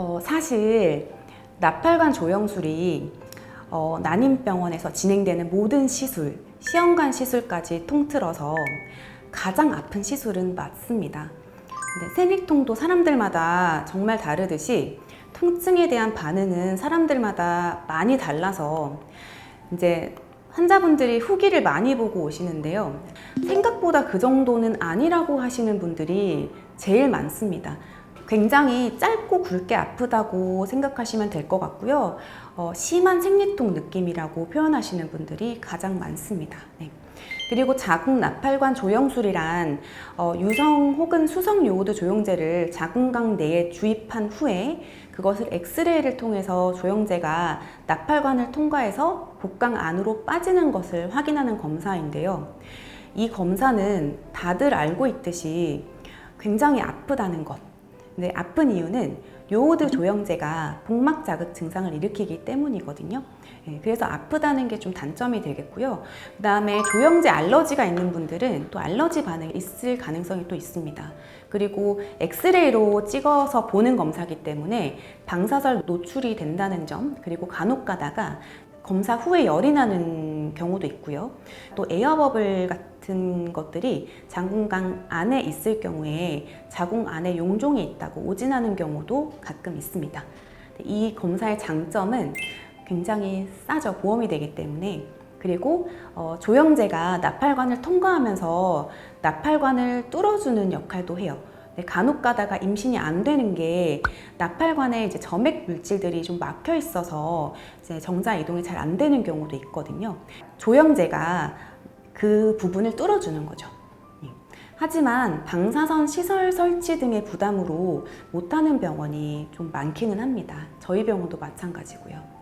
어, 사실 나팔관 조영술이 어, 난임병원에서 진행되는 모든 시술, 시험관 시술까지 통틀어서 가장 아픈 시술은 맞습니다. 근데 생리통도 사람들마다 정말 다르듯이 통증에 대한 반응은 사람들마다 많이 달라서 이제 환자분들이 후기를 많이 보고 오시는데요. 생각보다 그 정도는 아니라고 하시는 분들이 제일 많습니다. 굉장히 짧고 굵게 아프다고 생각하시면 될 것 같고요. 어, 심한 생리통 느낌이라고 표현하시는 분들이 가장 많습니다. 네. 그리고 자궁 나팔관 조영술이란 어, 유성 혹은 수성 요오드 조영제를 자궁강 내에 주입한 후에 그것을 엑스레이를 통해서 조영제가 나팔관을 통과해서 복강 안으로 빠지는 것을 확인하는 검사인데요. 이 검사는 다들 알고 있듯이 굉장히 아프다는 것. 근데 아픈 이유는 요오드 조영제가 복막 자극 증상을 일으키기 때문이거든요. 예, 그래서 아프다는 게 좀 단점이 되겠고요. 그 다음에 조영제 알러지가 있는 분들은 또 알러지 반응이 있을 가능성이 또 있습니다. 그리고 엑스레이로 찍어서 보는 검사기 때문에 방사선 노출이 된다는 점, 그리고 간혹 가다가 검사 후에 열이 나는 경우도 있고요. 또 에어버블 같은 것들이 자궁강 안에 있을 경우에 자궁 안에 용종이 있다고 오진하는 경우도 가끔 있습니다. 이 검사의 장점은 굉장히 싸죠. 보험이 되기 때문에. 그리고 어, 조영제가 나팔관을 통과하면서 나팔관을 뚫어주는 역할도 해요. 근데 간혹 가다가 임신이 안 되는 게 나팔관에 이제 점액 물질들이 좀 막혀 있어서 이제 정자 이동이 잘 안 되는 경우도 있거든요. 조영제가 그 부분을 뚫어주는 거죠. 예. 하지만 방사선 시설 설치 등의 부담으로 못하는 병원이 좀 많기는 합니다. 저희 병원도 마찬가지고요.